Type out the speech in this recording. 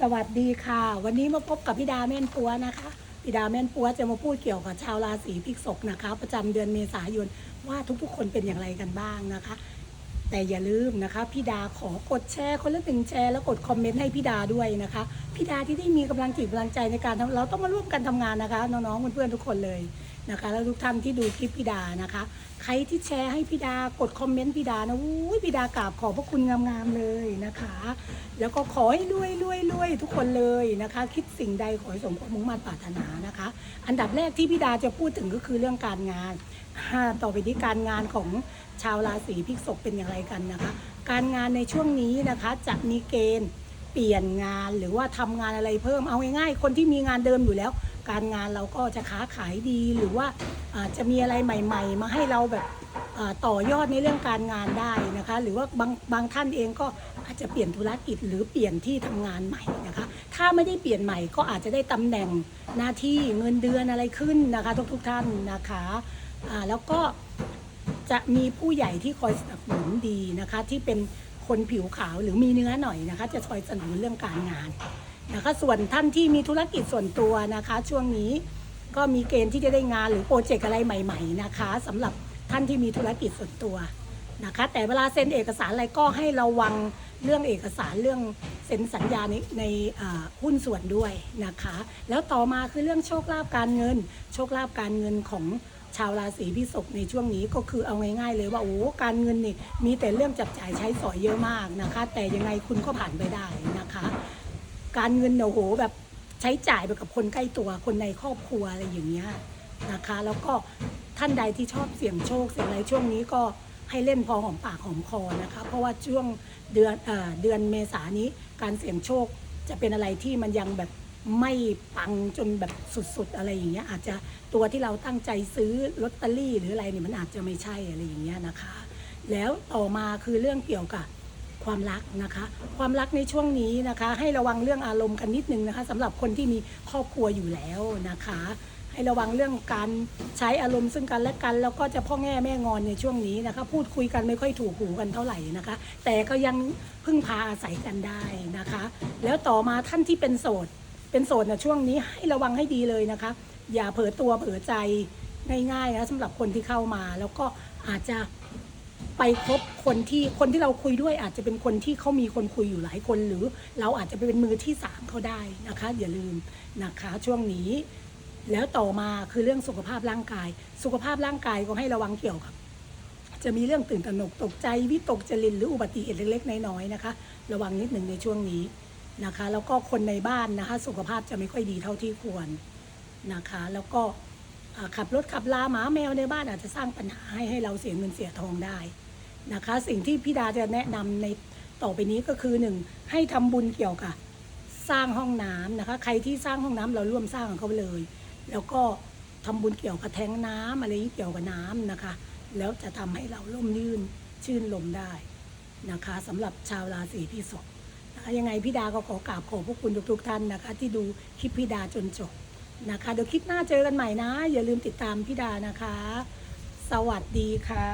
สวัสดีค่ะ วันนี้มาพบกับพี่ดาแม่นปัวนะคะพี่ดาแม่นปัวจะมาพูดเกี่ยวกับชาวราศีพฤษภนะคะ ประจำเดือนเมษายนว่าทุกๆ คนเป็นอย่างไรกันบ้างนะคะ แต่อย่าลืมนะคะพี่ดาขอกดแชร์คนละหนึ่งแชร์แล้วกดคอมเมนต์ให้พี่ดาด้วยนะคะ พี่ดาที่ได้มีกำลังจิตกำลังใจในการทำเราต้องมาร่วมกันทำงานนะคะ น้องๆเพื่อนๆทุกคนเลยนะคะ แล้วทุกท่านที่ดูคลิปพี่ดานะคะ ใครที่แชร์ให้พี่ดากดคอมเมนต์พี่ดานะอุ้ยพี่ดากราบขอบพระคุณงามๆเลยนะคะ แล้วก็ขอให้รวยรวยรวยทุกคนเลยนะคะ คิดสิ่งใดขอให้สมความมุ่งมั่นปรารถนานะคะ อันดับแรกที่พี่ดาจะพูดถึงก็คือเรื่องการงาน ต่อไปที่การงานของชาวราศีพฤษภเป็นอย่างไรกันนะคะ การงานในช่วงนี้นะคะจะมีเกณฑ์ เปลี่ยนงานหรือว่าทำงานอะไรเพิ่มเอาง่ายๆคนที่มีงานเดิมอยู่แล้ว การงานเราก็จะค้าขายดีหรือว่าอาจะมีอะไรใหม่ ๆ มาให้เราแบบต่อยอดในเรื่องการงานได้นะคะ หรือว่าบางบางท่านเองก็อาจจะเปลี่ยนธุรกิจหรือเปลี่ยนที่ทำงานใหม่นะคะ ถ้าไม่ได้เปลี่ยนใหม่ก็อาจจะได้ตำแหน่งหน้าที่เงินเดือนอะไรขึ้นนะคะ ทุกๆท่านนะคะแล้วก็จะมีผู้ใหญ่ที่คอยสนับสนุนดีนะคะที่เป็น คนผิวขาวหรือมีเนื้อหน่อยนะคะ จะคอยสนับสนุนเรื่องการงานนะคะ ส่วนท่านที่มีธุรกิจส่วนตัวนะคะ ช่วงนี้ก็มีเกณฑ์ที่จะได้งานหรือโปรเจกต์อะไรใหม่ ๆ นะคะสำหรับท่านที่มีธุรกิจส่วนตัวนะคะ แต่เวลาเซ็นเอกสารอะไรก็ให้ระวังเรื่องเอกสารเรื่องเซ็นสัญญาในในหุ้นส่วนด้วยนะคะ แล้วต่อมาคือเรื่องโชคลาภการเงิน โชคลาภการเงินของ ชาวราศีพฤษภในช่วงนี้ก็คือเอาง่ายๆเลยว่าโอ้การเงินนี่มีแต่เรื่องจับจ่ายใช้สอยเยอะมากนะคะ แต่ยังไงคุณก็ผ่านไปได้นะคะ การเงินเนี่ยโอ้โหแบบใช้จ่ายไปกับคนใกล้ตัวคนในครอบครัวอะไรอย่างเงี้ยนะคะ แล้วก็ท่านใดที่ชอบเสี่ยงโชคเสี่ยงอะไรช่วงนี้ก็ให้เล่นพอหอมปากหอมคอนะคะ เพราะว่าช่วงเดือนเอ่อเดือนเมษานี้การเสี่ยงโชคจะเป็นอะไรที่มันยังแบบ ไม่ปังจนแบบสุดๆอะไรอย่างเงี้ยอาจจะตัวที่เราตั้งใจซื้อลอตเตอรี่หรืออะไรเนี่ยมันอาจจะไม่ใช่อะไรอย่างเงี้ยนะคะ แล้วต่อมาคือเรื่องเกี่ยวกับความรักนะคะ ความรักในช่วงนี้นะคะ ให้ระวังเรื่องอารมณ์กันนิดนึงนะคะสำหรับคนที่มีครอบครัวอยู่แล้วนะคะ ให้ระวังเรื่องการใช้อารมณ์ซึ่งกันและกัน แล้วก็จะพ่อแง่แม่งอนในช่วงนี้นะคะ พูดคุยกันไม่ค่อยถูกหูกันเท่าไหร่นะคะ แต่ก็ยังพึ่งพาอาศัยกันได้นะคะ แล้วต่อมาท่านที่เป็นโสด เป็นโสดนะช่วงนี้ให้ระวังให้ดีเลยนะคะ อย่าเผลอตัวเผลอใจง่ายๆนะสำหรับคนที่เข้ามา แล้วก็อาจจะไปคบคนที่คนที่เราคุยด้วย อาจจะเป็นคนที่เขามีคนคุยอยู่หลายคน หรือเราอาจจะไปเป็นมือที่สามเขาได้นะคะ อย่าลืมนะคะช่วงนี้ แล้วต่อมาคือเรื่องสุขภาพร่างกาย สุขภาพร่างกายก็ให้ระวังเกี่ยวกับจะมีเรื่องตื่นตระหนกตกใจวิตกจริตหรืออุบัติเหตุเล็กๆน้อยๆนะคะ ระวังนิดหนึ่งในช่วงนี้ นะคะ แล้วก็คนในบ้านนะคะ สุขภาพจะไม่ค่อยดีเท่าที่ควรนะคะ แล้วก็ขับรถขับลาหมาแมวในบ้านอาจจะสร้างปัญหาให้ให้เราเสียเงินเสียทองได้นะคะ สิ่งที่พี่ดาจะแนะนำในต่อไปนี้ก็คือหนึ่งให้ทำบุญเกี่ยวกับสร้างห้องน้ำนะคะ ใครที่สร้างห้องน้ำเราร่วมสร้างเขาเลย แล้วก็ทำบุญเกี่ยวกับแทงน้ำอะไรเกี่ยวกับน้ำนะคะ แล้วจะทำให้เราร่มรื่นชื่นลมได้นะคะสำหรับชาวราศีพฤษภ นะคะยังไงพี่ดาก็ขอกราบขอบพระคุณทุกๆท่านนะคะ ที่ดูคลิปพี่ดาจนจบนะคะ เดี๋ยวคลิปหน้าเจอกันใหม่นะ อย่าลืมติดตามพี่ดานะคะ สวัสดีค่ะ